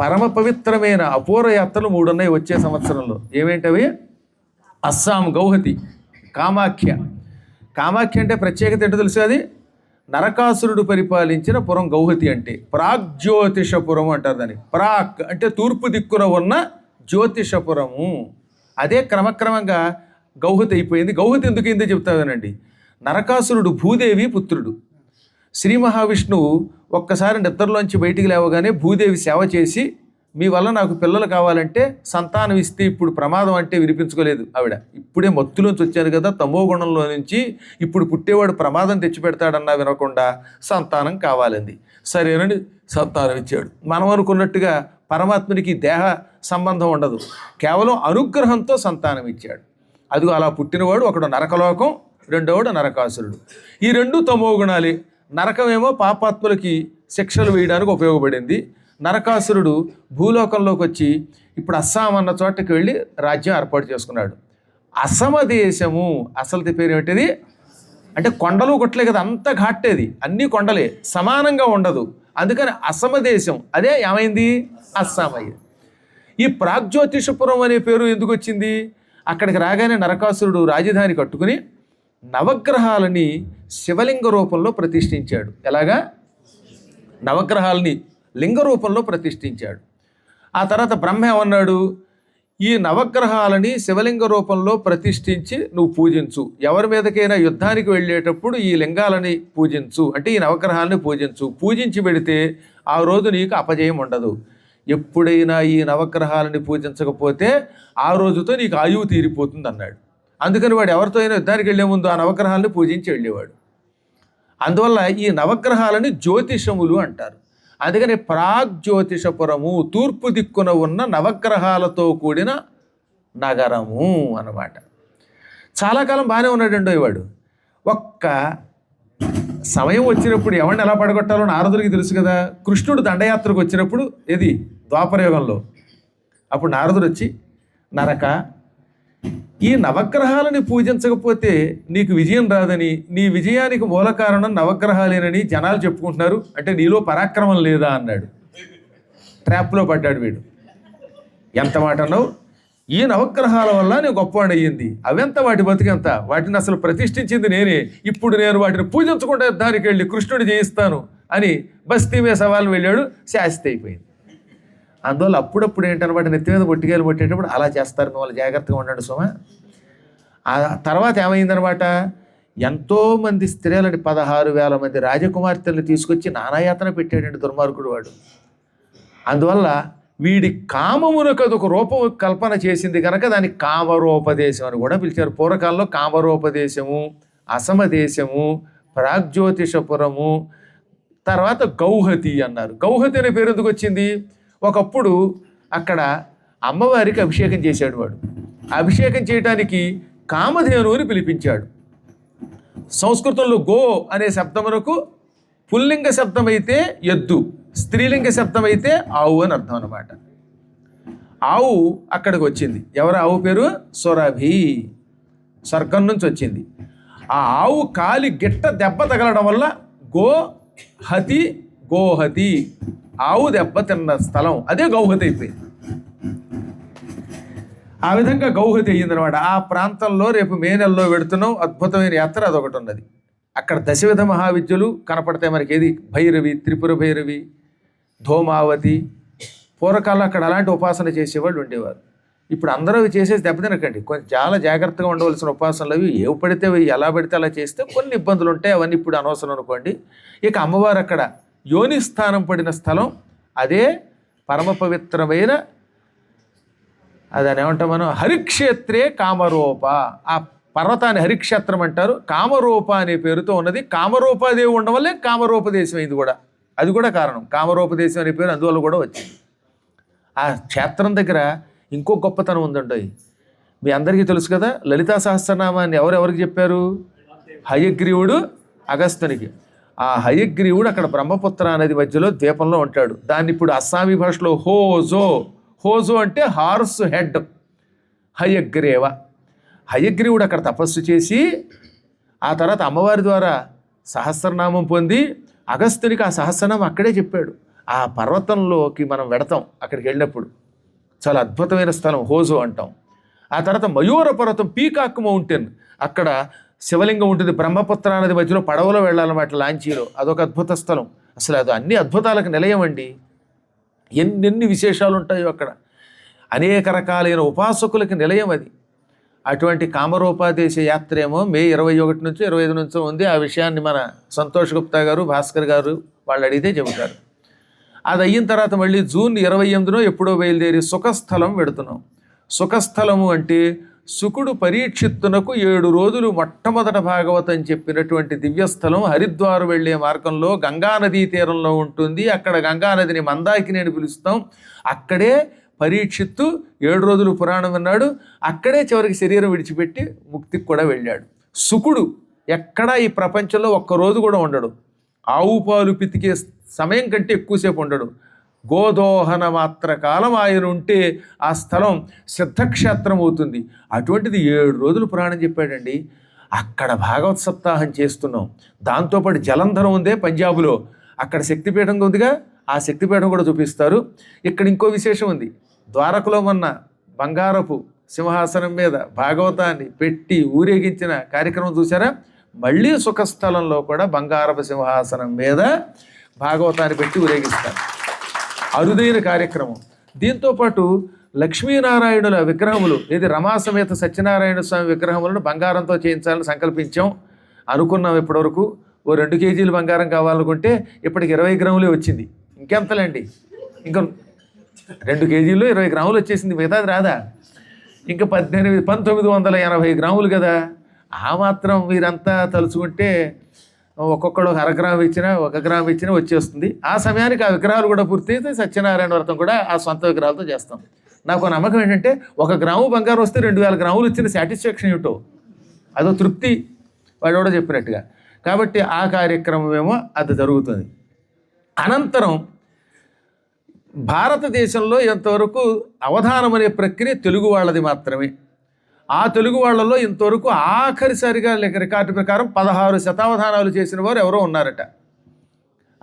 పరమ పవిత్రమైన అపూర్వ యాత్రలు మూడు ఉన్నాయి వచ్చే సంవత్సరంలో. ఏమేంటవి అస్సాం గౌహతి కామాఖ్య. కామాఖ్య అంటే ప్రత్యేకత ఏంటో తెలుసు అది? నరకాసురుడు పరిపాలించిన పురం గౌహతి అంటే ప్రాగ్జ్యోతిషపురం అంటారు దాన్ని. ప్రాక్ అంటే తూర్పు దిక్కున ఉన్న జ్యోతిషపురము. అదే క్రమక్రమంగా గౌహతి అయిపోయింది. గౌహతి ఎందుకు అయిందో చెప్తానండి నరకాసురుడు భూదేవి పుత్రుడు. శ్రీ మహావిష్ణువు ఒక్కసారి నిద్రలోంచి బయటికి లేవగానే భూదేవి సేవ చేసి మీ వల్ల నాకు పిల్లలు కావాలంటే సంతానం ఇస్తే ఇప్పుడు ప్రమాదం అంటే వినిపించుకోలేదు. ఆవిడ ఇప్పుడే మత్తులోంచి వచ్చాను కదా తమో గుణంలో నుంచి ఇప్పుడు పుట్టేవాడు ప్రమాదం తెచ్చిపెడతాడన్నా వినకుండా సంతానం కావాలంది. సరేనని సంతానం ఇచ్చాడు. మనం అనుకున్నట్టుగా పరమాత్మనికి దేహ సంబంధం ఉండదు. కేవలం అనుగ్రహంతో సంతానం ఇచ్చాడు. అదిగో అలా పుట్టినవాడు ఒకడు నరకలోకం రెండోవాడు నరకాసురుడు. ఈ రెండు తమో గుణాలే నరకమేమో పాపాత్ములకి శిక్షలు వేయడానికి ఉపయోగపడింది. నరకాసురుడు భూలోకంలోకి వచ్చి ఇప్పుడు అస్సాం అన్న చోటకి వెళ్ళి రాజ్యం ఏర్పాటు చేసుకున్నాడు. అసమ దేశము అసలు పేరు ఏమిటిది? అంటే కొండలు కొట్టలే కదా అంత ఘాట్టేది. అన్ని కొండలే సమానంగా ఉండదు. అందుకని అసమ దేశం. అదే ఏమైంది? అస్సాం అయ్యింది ఈ ప్రాగ్జ్యోతిషపురం అనే పేరు ఎందుకు వచ్చింది? అక్కడికి రాగానే నరకాసురుడు రాజధాని కట్టుకుని నవగ్రహాలని శివలింగ రూపంలో ప్రతిష్ఠించాడు. ఎలాగా? నవగ్రహాలని లింగ రూపంలో ప్రతిష్ఠించాడు. ఆ తర్వాత బ్రహ్మ ఏమన్నాడు? ఈ నవగ్రహాలని శివలింగ రూపంలో ప్రతిష్ఠించి నువ్వు పూజించు. ఎవరి మీదకైనా యుద్ధానికి వెళ్ళేటప్పుడు ఈ లింగాలని పూజించు. అంటే ఈ నవగ్రహాలని పూజించు. పూజించి పెడితే ఆ రోజు నీకు అపజయం ఉండదు. ఎప్పుడైనా ఈ నవగ్రహాలని పూజించకపోతే ఆ రోజుతో నీకు ఆయువు తీరిపోతుంది అన్నాడు అందుకని వాడు ఎవరితో అయినా యుద్ధానికి వెళ్ళే ముందు ఆ నవగ్రహాలను పూజించి వెళ్ళేవాడు. అందువల్ల ఈ నవగ్రహాలని జ్యోతిషములు అంటారు. అందుకని ప్రాగ్జ్యోతిషపురము తూర్పు దిక్కున ఉన్న నవగ్రహాలతో కూడిన నగరము అన్నమాట. చాలా కాలం బాగానే ఉన్నాడండి వాడు. ఒక్క సమయం వచ్చినప్పుడు ఎవరిని ఎలా పడగొట్టాలో నారదుడికి తెలుసు కదా. కృష్ణుడు దండయాత్రకు వచ్చినప్పుడు ఇది ద్వాపరయుగంలో. అప్పుడు నారదుడు వచ్చి నరక ఈ నవగ్రహాలని పూజించకపోతే నీకు విజయం రాదని నీ విజయానికి మూల కారణం నవగ్రహాలేనని జనాలు చెప్పుకుంటున్నారు. అంటే నీలో పరాక్రమం లేదా అన్నాడు. ట్రాప్లో పడ్డాడు వీడు. ఎంత మాట అన్నావు? ఈ నవగ్రహాల వల్ల నేను గొప్పవాడు అయ్యింది. అవెంత వాటి బతికెంత వాటిని అసలు ప్రతిష్ఠించింది నేనే. ఇప్పుడు నేను వాటిని పూజించకుండా దానికి వెళ్ళి కృష్ణుడు జయిస్తాను అని బస్తీ మీద సవాలు వెళ్ళాడు శాస్తి అయిపోయింది అందువల్ల అప్పుడప్పుడు ఏంటనమాట నెత్తి మీద బొట్టికాయలు పట్టేటప్పుడు అలా చేస్తారు. మిమ్మల్ని జాగ్రత్తగా ఉండండి సుమ ఆ తర్వాత ఏమైందనమాట ఎంతోమంది స్త్రీలని పదహారు వేల మంది రాజకుమార్తెలను తీసుకొచ్చి నానాయాతన పెట్టాడండి దుర్మార్గుడు వాడు. అందువల్ల వీడి కామమునకు అదొక రూపం కల్పన చేసింది కనుక దాన్ని కామరూపదేశం అని కూడా పిలిచారు. పూర్వకాలంలో కామరూపదేశము అసమదేశము ప్రాగ్జ్యోతిషపురము తర్వాత గౌహతి అన్నారు. గౌహతి అనే పేరు ఎందుకు వచ్చింది? ఒకప్పుడు అక్కడ అమ్మవారికి అభిషేకం చేశాడు వాడు. అభిషేకం చేయటానికి కామధేను అని పిలిపించాడు. సంస్కృతంలో గో అనే శబ్దమునకు పుల్లింగ శబ్దం అయితే ఎద్దు స్త్రీలింగ శబ్దం అయితే ఆవు అని అర్థం అనమాట ఆవు అక్కడికి వచ్చింది. ఎవరు ఆవు పేరు? సొరభి. స్వర్గం నుంచి వచ్చింది. ఆ ఆవు కాలి గిట్ట దెబ్బ తగలడం వల్ల గో హతి గోహతి. ఆవు దెబ్బతిన్న స్థలం అదే గౌహతి అయిపోయింది. ఆ విధంగా గౌహతి అయ్యిందనమాట ఆ ప్రాంతంలో రేపు మే నెలలో పెడుతున్నాం. అద్భుతమైన యాత్ర అదొకటి ఉన్నది. అక్కడ దశవిధ మహావిద్యలు కనపడతాయి మనకి ఏది భైరవి త్రిపుర భైరవి ధూమావతి పూర్వకాలం అక్కడ అలాంటి ఉపాసన చేసేవాళ్ళు ఉండేవారు. ఇప్పుడు అందరూ అవి చేసేసి దెబ్బతినకండి కొంచెం చాలా జాగ్రత్తగా ఉండవలసిన ఉపాసనలు అవి. ఏవి పడితే అవి ఎలా పడితే అలా చేస్తే కొన్ని ఇబ్బందులు ఉంటాయి. అవన్నీ ఇప్పుడు అనవసరం అనుకోండి. ఇక అమ్మవారు అక్కడ యోని స్థానం పడిన స్థలం అదే పరమ పవిత్రమైన అదని ఏమంటాం మనం? హరిక్షేత్రే కామరూప. ఆ పర్వతాన్ని హరిక్షేత్రం అంటారు. కామరూప అనే పేరుతో ఉన్నది. కామరూపాదేవి ఉండడం వల్లే కామరూపదేశం ఇది కూడా. అది కూడా కారణం. కామరూపదేశం అనే పేరు అందువల్ల కూడా వచ్చింది. ఆ క్షేత్రం దగ్గర ఇంకో గొప్పతనం ఉందండి. మీ అందరికీ తెలుసు కదా లలితా సహస్రనామాన్ని ఎవరెవరికి చెప్పారు? హయగ్రీవుడు అగస్తునికి. ఆ హయగ్రీవుడు అక్కడ బ్రహ్మపుత్ర నది మధ్యలో ద్వీపంలో ఉంటాడు. దాన్ని ఇప్పుడు అస్సామీ భాషలో హోజో. హోజో అంటే హార్స్ హెడ్ హయగ్రీవ. హయగ్రీవుడు అక్కడ తపస్సు చేసి ఆ తర్వాత అమ్మవారి ద్వారా సహస్రనామం పొంది అగస్త్యునికి ఆ సహస్రనామం అక్కడే చెప్పాడు. ఆ పర్వతంలోకి మనం వెడతాం అక్కడికి వెళ్ళినప్పుడు. చాలా అద్భుతమైన స్థలం హోజో అంటాం. ఆ తర్వాత మయూర పర్వతం పీకాక్ మౌంటైన్. అక్కడ శివలింగం ఉంటుంది. బ్రహ్మపుత్ర నది మధ్యలో పడవలో వెళ్ళాలన్నమాట లాంచీలో. అదొక అద్భుత స్థలం. అసలు అది అన్ని అద్భుతాలకు నిలయం అండి ఎన్నెన్ని విశేషాలు ఉంటాయో అక్కడ. అనేక రకాలైన ఉపాసకులకి నిలయం అది. అటువంటి కామరూపాదేశ యాత్ర ఏమో మే ఇరవై ఒకటి నుంచి ఇరవై ఐదు నుంచో ఉంది. ఆ విషయాన్ని మన సంతోష్ గుప్తా గారు భాస్కర్ గారు వాళ్ళు అడిగితే చెబుతారు. అది అయిన తర్వాత మళ్ళీ జూన్ ఇరవై ఎనిమిదినో ఎప్పుడో బయలుదేరి సుఖస్థలం పెడుతున్నాం సుఖస్థలము అంటే శుకుడు పరీక్షిత్తునకు ఏడు రోజులు మొట్టమొదట భాగవతం చెప్పినటువంటి దివ్యస్థలం హరిద్వార్ వెళ్ళే మార్గంలో గంగానదీ తీరంలో ఉంటుంది. అక్కడ గంగానదిని మందాకిని అని పిలుస్తాం. అక్కడే పరీక్షిత్తు ఏడు రోజులు పురాణం విన్నాడు. అక్కడే చివరికి శరీరం విడిచిపెట్టి ముక్తికి కూడా వెళ్ళాడు. శుకుడు ఎక్కడా ఈ ప్రపంచంలో ఒక్క రోజు కూడా ఉండడు. ఆవు పాలు పితికే సమయం కంటే ఎక్కువసేపు ఉండడు. గోదోహన మాత్ర కాలం ఆయన ఉంటే ఆ స్థలం సిద్ధక్షేత్రం అవుతుంది. అటువంటిది ఏడు రోజులు పురాణం చెప్పాడండి. అక్కడ భాగవత్ సప్తాహం చేస్తున్నాం. దాంతోపాటు జలంధరం ఉందే పంజాబులో. అక్కడ శక్తిపీఠం ఉందిగా ఆ శక్తిపీఠం కూడా చూపిస్తారు. ఇక్కడ ఇంకో విశేషం ఉంది. ద్వారకలో మొన్న బంగారపు సింహాసనం మీద భాగవతాన్ని పెట్టి ఊరేగించిన కార్యక్రమం చూసారా మళ్ళీ సుఖస్థలంలో కూడా బంగారపు సింహాసనం మీద భాగవతాన్ని పెట్టి ఊరేగిస్తారు. అరుదైన కార్యక్రమం. దీంతోపాటు లక్ష్మీనారాయణుల విగ్రహములు ఇది రమాసమేత సత్యనారాయణ స్వామి విగ్రహములను బంగారంతో చేయించాలని సంకల్పించాం. అనుకున్నాం ఇప్పటివరకు. ఓ రెండు కేజీలు బంగారం కావాలనుకుంటే ఇప్పటికి ఇరవై గ్రాములే వచ్చింది. ఇంకెంతలేండి? ఇంకా రెండు కేజీలు ఇరవై గ్రాములు వచ్చేసింది. మిగతాది రాదా? ఇంకా పద్దెనిమిది పంతొమ్మిది వందల ఎనభై గ్రాములు కదా. ఆ మాత్రం మీరంతా తలుచుకుంటే ఒక్కొక్కడు ఒక అర గ్రాము ఇచ్చినా ఒక గ్రాము ఇచ్చినా వచ్చేస్తుంది. ఆ సమయానికి ఆ విగ్రహాలు కూడా పూర్తయితే సత్యనారాయణ వ్రతం కూడా ఆ సొంత విగ్రహాలతో చేస్తాం. నాకు నమ్మకం ఏంటంటే ఒక గ్రాము బంగారం వస్తే రెండు వేల గ్రాములు ఇచ్చిన సాటిస్ఫాక్షన్ ఏమిటో? అదో తృప్తి. వాడు కూడా చెప్పినట్టుగా. కాబట్టి ఆ కార్యక్రమం ఏమో అది జరుగుతుంది. అనంతరం భారతదేశంలో ఎంతవరకు అవధానం అనే ప్రక్రియ తెలుగు వాళ్ళది మాత్రమే. ఆ తెలుగు వాళ్ళలో ఇంతవరకు ఆఖరిసారిగా లేక రికార్డు ప్రకారం పదహారు శతావధానాలు చేసిన వారు ఎవరో ఉన్నారట.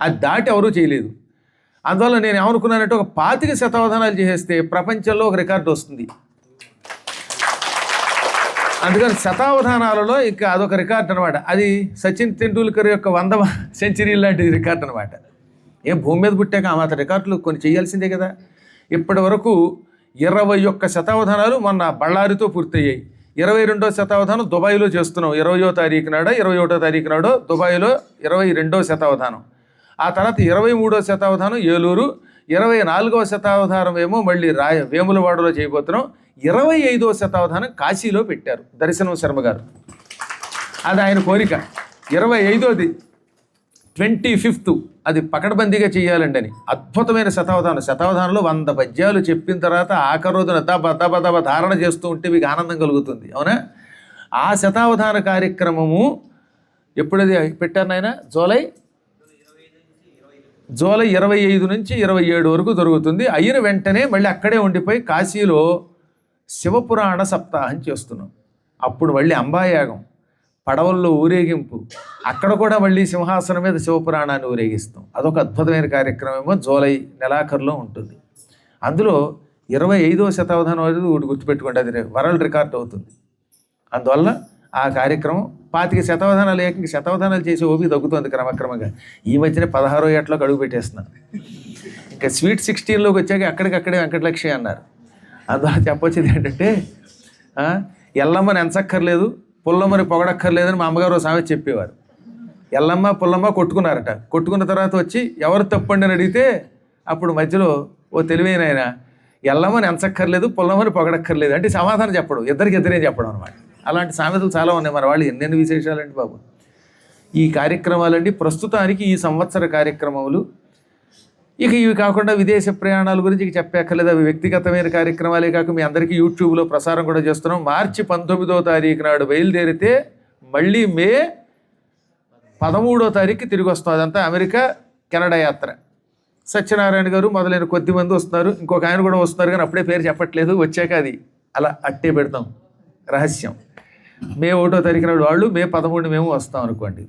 అది దాటి ఎవరూ చేయలేదు. అందువల్ల నేను ఏమనుకున్నానంటే ఒక పాతిక శతావధానాలు చేసేస్తే ప్రపంచంలో ఒక రికార్డు వస్తుంది. అందుకని శతావధానాలలో ఇక అదొక రికార్డ్ అనమాట అది సచిన్ తెండూల్కర్ యొక్క వంద సెంచరీ లాంటి రికార్డ్ అనమాట ఏం భూమి మీద పుట్టాక ఆ మాత్రం రికార్డులు కొన్ని చేయాల్సిందే కదా. ఇప్పటి వరకు ఇరవై ఒక్క శతావధానాలు మొన్న బళ్ళారితో పూర్తయ్యాయి. ఇరవై రెండో శతావధానం దుబాయ్లో చేస్తున్నాం. ఇరవయో తారీఖు నాడో ఇరవై ఒకటో తారీఖు నాడో దుబాయ్లో ఇరవై రెండో శతావధానం. ఆ తర్వాత ఇరవై మూడో శతావధానం ఏలూరు ఇరవై నాలుగవ శతావధానం ఏమో మళ్ళీ రాయ వేములవాడలో చేయబోతున్నాం. ఇరవై ఐదవ శతావధానం కాశీలో పెట్టారు దర్శనం శర్మ గారు. అది ఆయన కోరిక. ఇరవై ఐదోది ట్వంటీ ఫిఫ్త్ అది పకడ్బందీగా చేయాలండి అని అద్భుతమైన శతావధానం. శతావధానంలో వంద పద్యాలు చెప్పిన తర్వాత ఆఖరి రోజున దబ దబ దబ ధారణ చేస్తూ ఉంటే మీకు ఆనందం కలుగుతుంది. అవునా? ఆ శతావధాన కార్యక్రమము ఎప్పుడది పెట్టారు నాయన? జూలై? జూలై ఇరవై ఐదు నుంచి ఇరవై ఏడు వరకు జరుగుతుంది. అయిన వెంటనే మళ్ళీ అక్కడే ఉండిపోయి కాశీలో శివపురాణ సప్తాహం చేస్తున్నాం. అప్పుడు మళ్ళీ అంబాయాగం. పడవల్లో ఊరేగింపు. అక్కడ కూడా మళ్ళీ సింహాసనం మీద శివపురాణాన్ని ఊరేగిస్తాం. అదొక అద్భుతమైన కార్యక్రమం జూలై నెలాఖరులో ఉంటుంది. అందులో ఇరవై ఐదవ శతాబ్దం అనేది ఒకటి గుర్తుపెట్టుకోండి అది వరల్డ్ రికార్డ్ అవుతుంది. అందువల్ల ఆ కార్యక్రమం పాతిక శతావధానాలు ఏకంగా శతావధానాలు చేసే ఓపిక తగ్గుతుంది క్రమక్రమంగా. ఈ మధ్యనే పదహారో ఏట్లోకి అడుగు పెట్టేస్తున్నాను ఇంకా స్వీట్ సిక్స్టీన్లోకి వచ్చాక అక్కడికక్కడే వెంకటలక్ష్మి అన్నారు. అందువల్ల చెప్పొచ్చేది ఏంటంటే ఎల్లమ్మని ఎంచక్కర్లేదు పుల్లమ్మని పొగడక్కర్లేదని మా అమ్మగారు సామె చెప్పేవారు. ఎల్లమ్మ పుల్లమ్మ కొట్టుకున్నారట. కొట్టుకున్న తర్వాత వచ్చి ఎవరు తప్పండి అని అడిగితే అప్పుడు మధ్యలో ఓ తెలివైన ఆయన ఎల్లమ్మని ఎంచక్కర్లేదు పుల్లమ్మని పొగడక్కర్లేదు అంటే సమాధానం చెప్పడం ఇద్దరికి ఇద్దరే చెప్పడం అనమాట అలాంటి సామెతలు చాలా ఉన్నాయి మన వాళ్ళు ఎన్నెన్ని విశేషాలండి బాబు. ఈ కార్యక్రమాలండి ప్రస్తుతానికి ఈ సంవత్సర కార్యక్రమములు ఇక ఇవి కాకుండా విదేశ ప్రయాణాల గురించి చెప్పక్కర్లేదు. అవి వ్యక్తిగతమైన కార్యక్రమాలే కాక మీ అందరికీ యూట్యూబ్లో ప్రసారం కూడా చేస్తున్నాం. మార్చి పంతొమ్మిదో తారీఖు నాడు బయలుదేరితే మళ్ళీ మే పదమూడో తారీఖు తిరిగి వస్తాం అదంతా అమెరికా కెనడా యాత్ర. సత్యనారాయణ గారు మొదలైన కొద్ది మంది వస్తున్నారు. ఇంకొక ఆయన కూడా వస్తున్నారు కానీ అప్పుడే పేరు చెప్పట్లేదు. వచ్చాక అది అలా అట్టే పెడతాం. రహస్యం. మే ఒకటో తారీఖు నాడు వాళ్ళు మే పదమూడు మేము వస్తాం అనుకోండి.